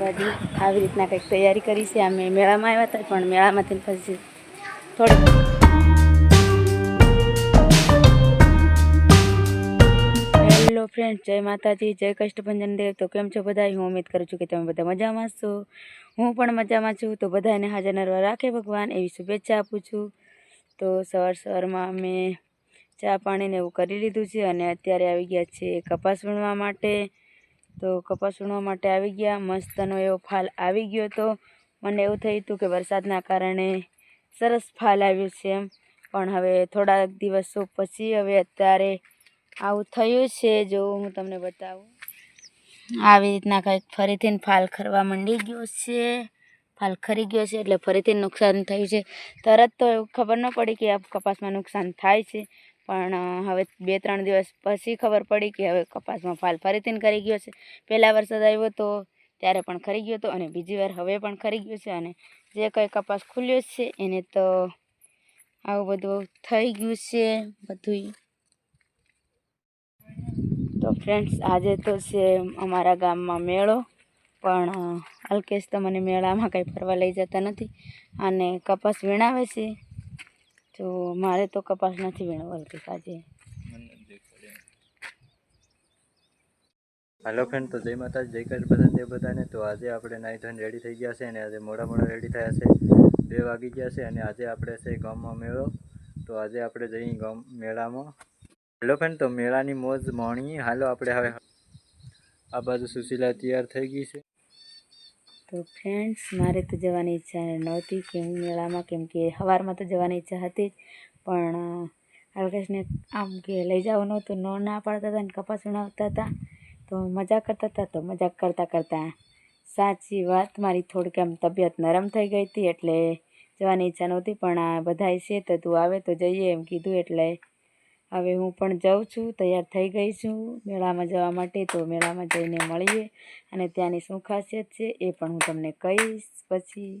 બાજુ આવી રીતના કંઈક તૈયારી કરી છે. અમે મેળામાં આવ્યા હતા, પણ મેળામાંથી પછી થોડી હેલો ફ્રેન્ડ જય માતાજી, જય કષ્ટભંજન દેવ. તો કેમ છો બધા હું ઉમેદ કરું છું કે તમે બધા મજામાં છો. હું પણ મજામાં છું. તો બધાને હાજર નરવા રાખે ભગવાન એવી શુભેચ્છા આપું છું. તો સવાર સવારમાં અમે ચા પાણીને એવું કરી લીધું છે અને અત્યારે આવી ગયા છે કપાસ વીણવા માટે. તો કપાસ ઉણવા માટે આવી ગયા. મસ્તનો એવો ફાલ આવી ગયો તો મને એવું થયું હતું કે વરસાદના કારણે સરસ ફાલ આવ્યું છે એમ. પણ હવે થોડાક દિવસો પછી હવે અત્યારે આવું થયું છે. જો હું તમને બતાવું. આવી રીતના કંઈક ફરીથી ફાલ ખરવા માંડી ગયો છે. ફાલ ખરી ગયો છે એટલે ફરીથી નુકસાન થયું છે. તરત તો ખબર ન પડી કે આ કપાસમાં નુકસાન થાય છે. પણ હવે બે ત્રણ દિવસ પછી ખબર પડી કે હવે કપાસમાં ફાલ ફરીથી કરી ગયો છે. પહેલાં વરસાદ આવ્યો તો, ત્યારે પણ ખરી ગયો હતો અને બીજી વાર હવે પણ ખરી ગયો છે અને જે કંઈ કપાસ ખુલ્યો છે, એને તો આવું બધું થઈ ગયું છે બધુંય. તો ફ્રેન્ડ્સ, આજે તો છે અમારા ગામમાં મેળો, પણ અલ્કેશ તો મને મેળામાં કંઈ ફરવા લઈ જતા નથી અને કપાસ વીણાવે છે. તો મારે તો કપાસ નથી વીણવો અલ્કેશ આજે. હાલો ફ્રેન્ડ તો જય માતા જય બધા દેવ બધાને. તો આજે આપણે નાઈ ધોઈને રેડી થઈ ગયા છે અને આજે મોડા મોડા રેડી થયા છે. બે વાગી ગયા છે અને આજે આપણે છે ગામમાં મેળો. તો આજે આપણે જઈએ ગામ મેળામાં. હાલો ફ્રેન્ડ તો મેળાની મોજ માણીએ. હાલો આપણે હવે આ બાજુ સુશીલા તૈયાર થઈ ગઈ છે. તો ફ્રેન્ડ્સ મારે તો જવાની ઈચ્છા નહોતી કેમ મેળામાં, કેમ કે સવારમાં તો જવાની ઈચ્છા હતી પણ અલ્કેશને આમ કે લઈ જવું નહોતું ન ના પાડતા હતા ને કપાસ ઉણાવતા હતા, તો મજાક કરતા હતા, તો મજાક કરતાં કરતાં સાચી વાત, મારી થોડીક આમ તબિયત નરમ થઈ ગઈ હતી એટલે જવાની ઈચ્છા નહોતી, પણ આ બધાય છે તો તું આવે તો જઈએ એમ કીધું એટલે હવે હું પણ જાઉં છું, તૈયાર થઈ ગઈ છું. મેળામાં જવા માટે તો મેળામાં જઈને મળીએ અને ત્યાંની શું ખાસિયત છે એ પણ હું તમને કહીશ પછી.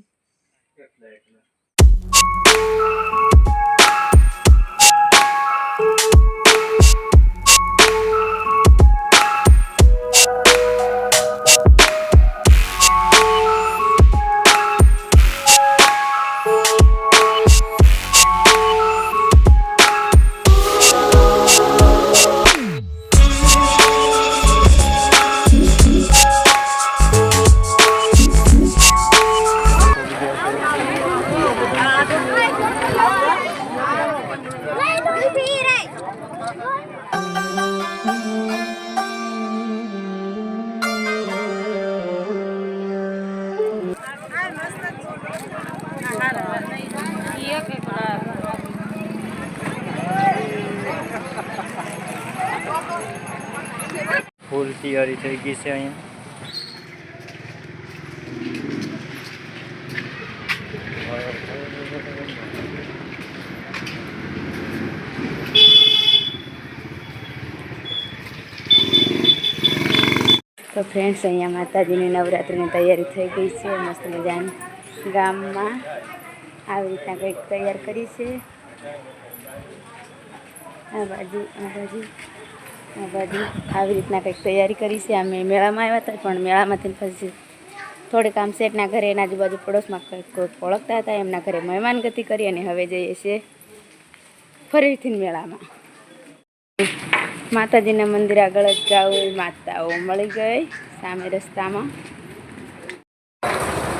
ફૂલ તૈયારી થઈ ગઈ છે અહીંયા તો ફ્રેન્ડ્સ અહીંયા માતાજીની નવરાત્રિની તૈયારી થઈ ગઈ છે મસ્ત મજાની ગામમાં આવી રીતના કંઈક તૈયાર કરી છે. આ બાજુ આ બાજુ. બાજુ આવી રીતના કંઈક તૈયારી કરી છે. અમે મેળામાં આવ્યા હતા, પણ મેળામાંથી પછી થોડીક આમ શેઠના ઘરે, એના આજુબાજુ પડોશમાં કંઈક ઓળખતા હતા, એમના ઘરે મહેમાન ગતિ કરી અને હવે જઈએ છીએ ફરીથી મેળામાં. માતાજીના મંદિર આગળ જ ગાઉ માતાઓ મળી ગઈ સામે રસ્તામાં.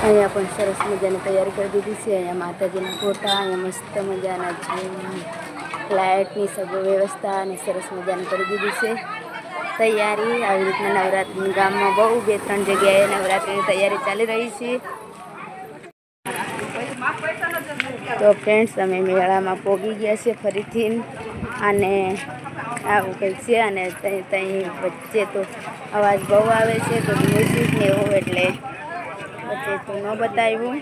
અહીંયા પણ સરસ મજાની તૈયારી કરી દીધી છે. અહીંયા માતાજીના ફોટા, અહીંયા મસ્ત મજાના ઝૂમ. લાઇટની સગવડ વ્યવસ્થા અને સરસ મજાની કરી દીધી છે. તૈયારી, આવી રીતના નવરાત્રિ ગામમાં બહુ બે ત્રણ જગ્યાએ નવરાત્રિની તૈયારી ચાલી રહી છે. તો ફ્રેન્ડ્સ અમે મેળામાં પોગી ગયા છે ફરીથી અને આવું કંઈક છે અને ત્યાં વચ્ચે તો અવાજ બહુ આવે છે, તો મ્યુઝિક ને એવું એટલે વચ્ચે તો ન બતાવ્યું.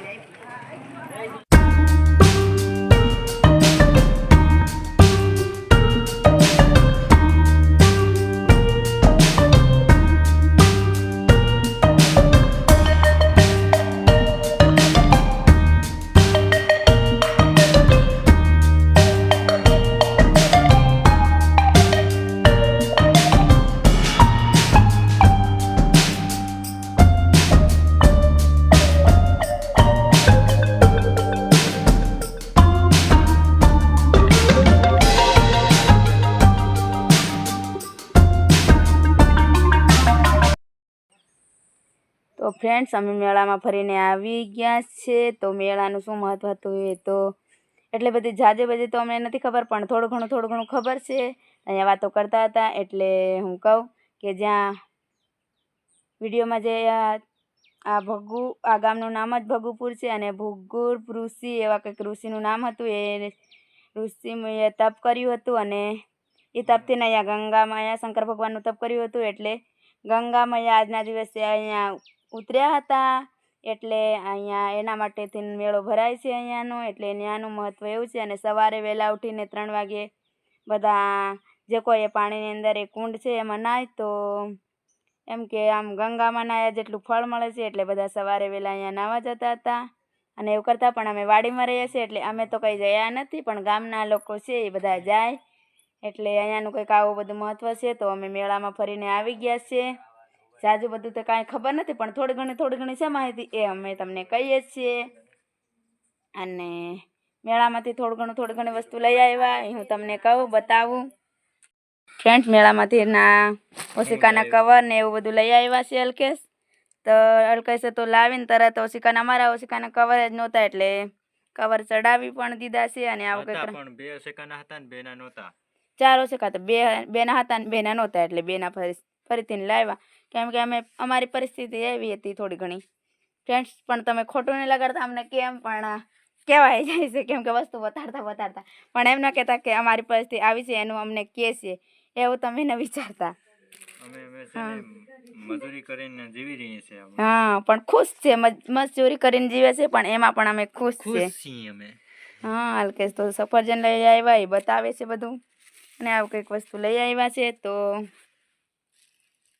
તો ફ્રેન્ડ્સ અમે મેળામાં ફરીને આવી ગયા છે. તો મેળાનું શું મહત્ત્વ હતું એ તો એટલે બધી જાજે બધી તો અમને નથી ખબર, પણ થોડું ઘણું થોડું ઘણું ખબર છે. અહીંયા વાતો કરતા હતા, એટલે હું કહું કે જ્યાં વિડીયોમાં જે આ ભગુ, આ ગામનું નામ જ ભગુપુર છે અને ભૂગુર ઋષિ એવા કંઈક ઋષિનું નામ હતું, એ ઋષિએ તપ કર્યું હતું અને એ તપથી અહીંયા ગંગામાં અહીંયા શંકર ભગવાનનું તપ કર્યું હતું એટલે ગંગા મૈયા આજના દિવસે અહીંયા ઉતર્યા હતા. એટલે અહીંયા એના માટેથી મેળો ભરાય છે અહીંયાનો. એટલે ત્યાંનું મહત્ત્વ એવું છે અને સવારે વહેલા ઉઠીને ત્રણ વાગે બધા જે કોઈ એ પાણીની અંદર એ કુંડ છે એમાં નાય તો એમ કે આમ ગંગામાં નાયા જેટલું ફળ મળે છે એટલે બધા સવારે વહેલા અહીંયા નાવા જતા હતા. અને એવું કરતાં પણ અમે વાડીમાં રહીએ છીએ એટલે અમે તો કંઈ ગયા નથી, પણ ગામના લોકો છે એ બધા જાય. એટલે અહીંયાનું કંઈક આવું બધું મહત્ત્વ છે તો અમે મેળામાં ફરીને આવી ગયા છીએ. જાજુ બધું તો કાંઈ ખબર નથી પણ થોડી ઘણી થોડી ઘણી છે માહિતી એ અમે તમને કહીએ છીએ. અને મેળામાંથી થોડું ઘણું થોડી ઘણી વસ્તુ લઈ આવ્યા એ હું તમને કહું બતાવું. ફ્રેન્ડ મેળામાંથી ના ઓશિકાના કવર ને એવું બધું લઈ આવ્યા છે અલ્કેશ. તો અલ્કેશે તો લાવીને તરત ઓશિકાના અમારા ઓશિકાના કવર જ નહોતા એટલે કવર ચડાવી પણ દીધા છે અને આવું કંઈક બે ઓશિકાના હતા ને બેના નહોતા. ચાર ઓશિકા તો બે બેના હતા ને બેના નહોતા એટલે બેના ફરી ફરીથી લાવ્યા. કેમ કે અમે અમારી પરિસ્થિતિ એવી હતી થોડી ઘણી. ફ્રેન્ડ્સ પણ તમે ખોટું નહીં લગાડતા અમને કેમ પણ કહેવાય જાય છે કેમ કે વસ્તુ વધારતા વધારતા. પણ એમ ના કહેતા કે અમારી પરિસ્થિતિ આવી છે એનું અમને કહે છે એવું તમે ન વિચારતા. અમે અમે છે ને મજૂરી કરીને જીવી રહી છે હા પણ ખુશ છે મજ- મજૂરી કરીને જીવે છે પણ એમાં પણ અમે ખુશ છીએ અમે. હા અલ્કેશ તો સફરજન લઈ આવ્યા એ બતાવે છે બધું. અને આવું કંઈક વસ્તુ લઈ આવ્યા છે તો